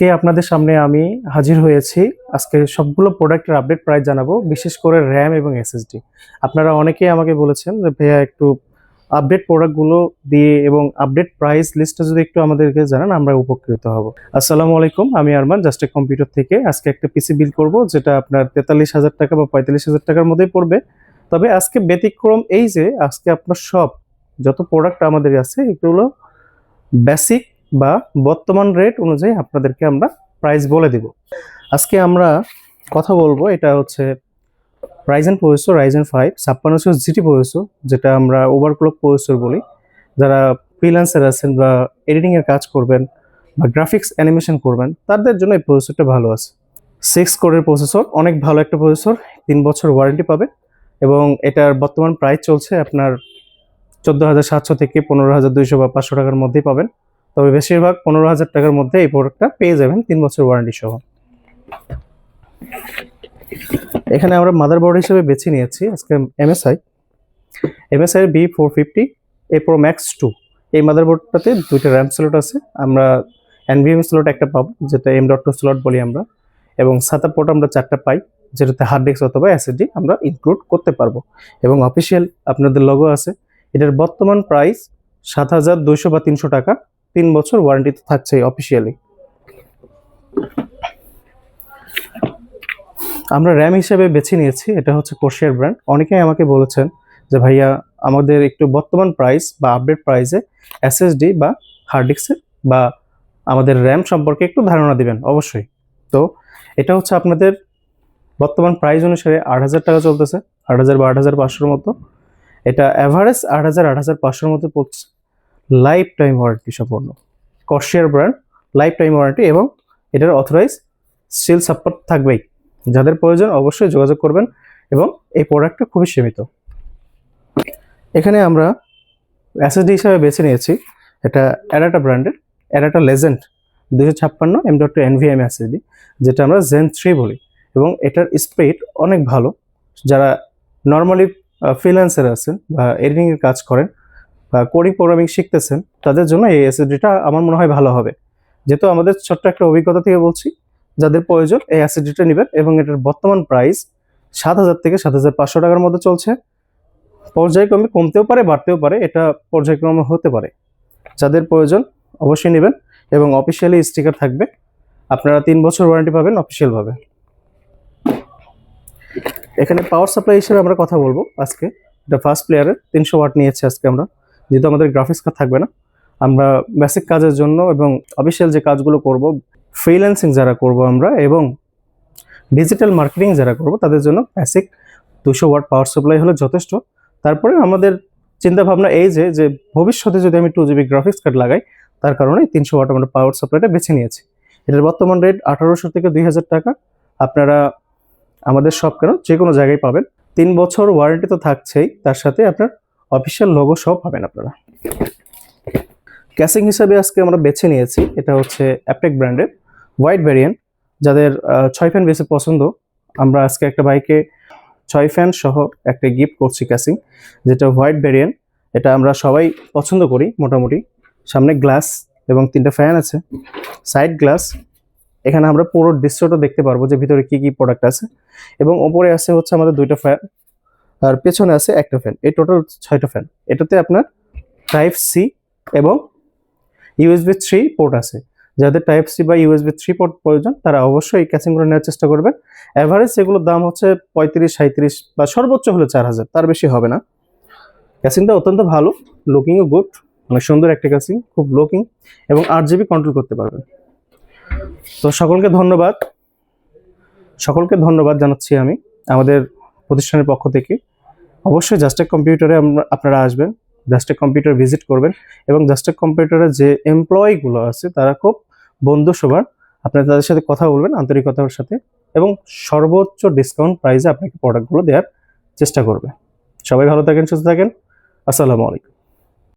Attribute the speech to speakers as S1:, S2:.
S1: আজকে আপনাদের সামনে আমি হাজির হয়েছি। আজকে সবগুলো প্রোডাক্টের আপডেট প্রাইস জানাব, বিশেষ করে র্যাম এবং এসএসডি। আপনারা অনেকেই আমাকে বলেছেন যে, ভাইয়া, একটু আপডেট প্রোডাক্টগুলো দিয়ে এবং আপডেট প্রাইস লিস্টটা যদি একটু আমাদেরকে জানান, আমরা উপকৃত হব। আসসালামু আলাইকুম, আমি আরমান, জাস্ট কম্পিউটার থেকে। আজকে একটা পিসি বিল করব, যেটা আপনার তেতাল্লিশ হাজার টাকা বা পঁয়তাল্লিশ হাজার টাকার মধ্যেই পড়বে। তবে আজকে ব্যতিক্রম এই যে, আজকে আপনার সব যত প্রোডাক্ট আমাদের আছে এগুলো বেসিক বা বর্তমান রেট অনুযায়ী আপনাদেরকে আমরা প্রাইস বলে দিব। আজকে আমরা কথা বলব, এটা হচ্ছে রাইজেন প্রসেসর রাইজেন ফাইভ ছাপ্পান্নশো জিটি প্রসেসর যেটা আমরা ওভারক্লক প্রসেসর বলি। যারা ফ্রিল্যান্সার আছেন বা এডিটিংয়ের কাজ করবেন বা গ্রাফিক্স অ্যানিমেশন করবেন, তাদের জন্য এই প্রসেসরটা ভালো আছে। সিক্স কোরের প্রসেসর অনেক ভালো একটা প্রসেসর তিন বছর ওয়ারেন্টি পাবে এবং এটার বর্তমান প্রাইস চলছে আপনার চোদ্দ হাজার সাতশো থেকে পনেরো হাজার দুইশো বা পাঁচশো টাকার মধ্যেই পাবেন। তবে বেশিরভাগ পনেরো হাজার টাকার মধ্যে এই প্রোডাক্টটা পেয়ে যাবেন তিন বছর ওয়ারেন্টি সহ। এখানে আমরা মাদারবোর্ড হিসেবে বেছে নিয়েছি আজকে MSI MSI B four fifty A pro max two এই মাদারবোর্ডটাতে দুইটা র্যাম স্লট আছে। আমরা এনভিএম স্লট একটা পাবো, যেটা এম ডট টু স্লট বলি আমরা, এবং সাতা পোর্ট আমরা চারটা পাই, যেটাতে হার্ড ডিস্ক অথবা এসএসডি আমরা ইনক্লুড করতে পারব। এবং অফিসিয়াল আপনাদের লগো আছে। এটার বর্তমান প্রাইস সাত হাজার দুইশো বা তিনশো টাকা। তিন বছর ওয়ারেন্টি তো থাকছে অফিসিয়ালি আমরা র্যাম হিসেবে বেছে নিয়েছি, এটা হচ্ছে কোর্সিয়ার ব্র্যান্ড অনেকেই আমাকে বলেছেন যে, ভাইয়া, আমাদের একটু বর্তমান প্রাইস বা আপডেট প্রাইসে এসএসডি বা হার্ড ডিস্কের বা আমাদের র্যাম সম্পর্কে একটু ধারণা দিবেন, অবশ্যই। তো এটা হচ্ছে আপনাদের বর্তমান প্রাইস অনুসারে আট হাজার টাকা চলতেছে, আট হাজার বা আট হাজার পাঁচশোর মতো। এটা অ্যাভারেজ আট হাজার আট হাজার পাঁচশোর মতো পড়ছে। লাইফ টাইম ওয়ারেন্টি সম্পূর্ণ Corsair brand lifetime warranty এবং এটার অথরাইজ সেল সাপোর্ট থাকবেই। যাদের প্রয়োজন অবশ্যই যোগাযোগ করবেন এবং এই প্রোডাক্টটা খুবই সীমিত। এখানে আমরা এসএসডি হিসাবে বেছে নিয়েছি। এটা অ্যাডাটা ব্র্যান্ডের অ্যাডাটা লেজেন্ড দুশো ছাপ্পান্ন M dot two NVM SSD যেটা আমরা জেন থ্রি বলি। এবং এটার স্পিড অনেক ভালো। যারা নর্মালি ফ্রিল্যান্সার আছেন বা এডিটিংয়ের কাজ করেন বা কোডিং প্রোগ্রামিং শিখতেছেন, তাদের জন্য এই অ্যাসিডিটা আমার মনে হয় ভালো হবে। যেহেতু আমাদের ছোট্ট একটা অভিজ্ঞতা থেকে বলছি, যাদের প্রয়োজন এই অ্যাসিডিটা নেবেন এবং এটার বর্তমান প্রাইস সাত হাজার থেকে সাত হাজার পাঁচশো টাকার মধ্যে চলছে। পর্যায়ক্রমে কমতেও পারে, বাড়তেও পারে, এটা পর্যায়ক্রমে হতে পারে। যাদের প্রয়োজন অবশ্যই নেবেন এবং অফিসিয়ালি স্টিকার থাকবে। আপনারা তিন বছর ওয়ারেন্টি পাবেন অফিসিয়ালভাবে এখানে পাওয়ার সাপ্লাই হিসেবে আমরা কথা বলব আজকে। এটা ফার্স্ট প্লেয়ারের তিনশো ওয়াট নিয়েছে আজকে আমরা। যেহেতু আমাদের গ্রাফিক্স কার্ড থাকবে না, আমরা বেসিক কাজের জন্য এবং অফিসিয়াল যে কাজগুলো করব ফ্রিল্যান্সিং যারা করব আমরা এবং ডিজিটাল মার্কেটিং যারা করব, তাদের জন্য বেসিক দুশো ওয়াট পাওয়ার সাপ্লাই হলে যথেষ্ট। তারপরে আমাদের চিন্তা ভাবনা এই যে যে ভবিষ্যতে যদি আমি টু জিবি গ্রাফিক্স কার্ড লাগাই, তার কারণে তিনশো ওয়াট আমরা পাওয়ার সাপ্লাইটা বেছে নিয়েছি। এটার বর্তমান রেট আঠারোশো থেকে দুই হাজার টাকা। আপনারা আমাদের সব কেন? যে কোনো জায়গায় পাবেন। তিন বছর ওয়ারেন্টি তো থাকছেই, তার সাথে আপনার অফিসিয়াল লোগো সব পাবেন আপনারা। ক্যাসিং হিসাবে আজকে আমরা বেছে নিয়েছি, এটা হচ্ছে অ্যাপটেক ব্র্যান্ডের হোয়াইট ভ্যারিয়েন্ট যাদের ছয় ফ্যান বেশি পছন্দ, আমরা আজকে একটা বাইকে ছয় ফ্যান সহ একটা গিফট করছি ক্যাসিং যেটা হোয়াইট ভ্যারিয়েন্ট এটা আমরা সবাই পছন্দ করি, মোটামুটি। সামনে গ্লাস এবং তিনটা ফ্যান আছে সাইড গ্লাস এখানে আমরা পুরো দৃশ্যটা দেখতে পারব যে ভিতরে কি কি প্রোডাক্ট আছে। এবং ওপরে আছে হচ্ছে আমাদের দুইটা ফ্যান আর পেছনে আছে একটা ফ্যান এই টোটাল ছয়টা ফ্যান এটাতে আপনার টাইপ সি এবং ইউএসবি থ্রি পোর্ট আছে। যাদের টাইপ সি বা ইউএসবি থ্রি পোর্ট প্রয়োজন, তারা অবশ্যই ক্যাসিংগুলো নেওয়ার চেষ্টা করবেন। অ্যাভারেজ এগুলোর দাম হচ্ছে পঁয়ত্রিশ সাঁত্রিশ বা সর্বোচ্চ হলে চার হাজার। তার বেশি হবে না। ক্যাসিংটা অত্যন্ত ভালো। লুকিংও গুড অনেক সুন্দর একটা ক্যাসিং খুব লুকিং এবং আট জিবি কন্ট্রোল করতে পারবেন। তো সকলকে ধন্যবাদ। সকলকে ধন্যবাদ জানাচ্ছি আমি। আমাদের প্রতিষ্ঠানের পক্ষ থেকে। অবশ্যই জাস্টেক কম্পিউটারে আপনারা আসবেন জাস্টেক কম্পিউটার ভিজিট করবেন এবং জাস্টেক কম্পিউটারের যে এমপ্লয়িগুলো আছে, তারা খুব বন্ধু সবার আপনারা তাদের সাথে কথা বলবেন, আন্তরিকতার সাথে এবং সর্বোচ্চ ডিসকাউন্ট প্রাইসে আপনাকে প্রোডাক্টগুলো দেওয়ার চেষ্টা করবে। সবাই ভালো থাকেন, সুস্থ থাকেন। আসসালামু আলাইকুম।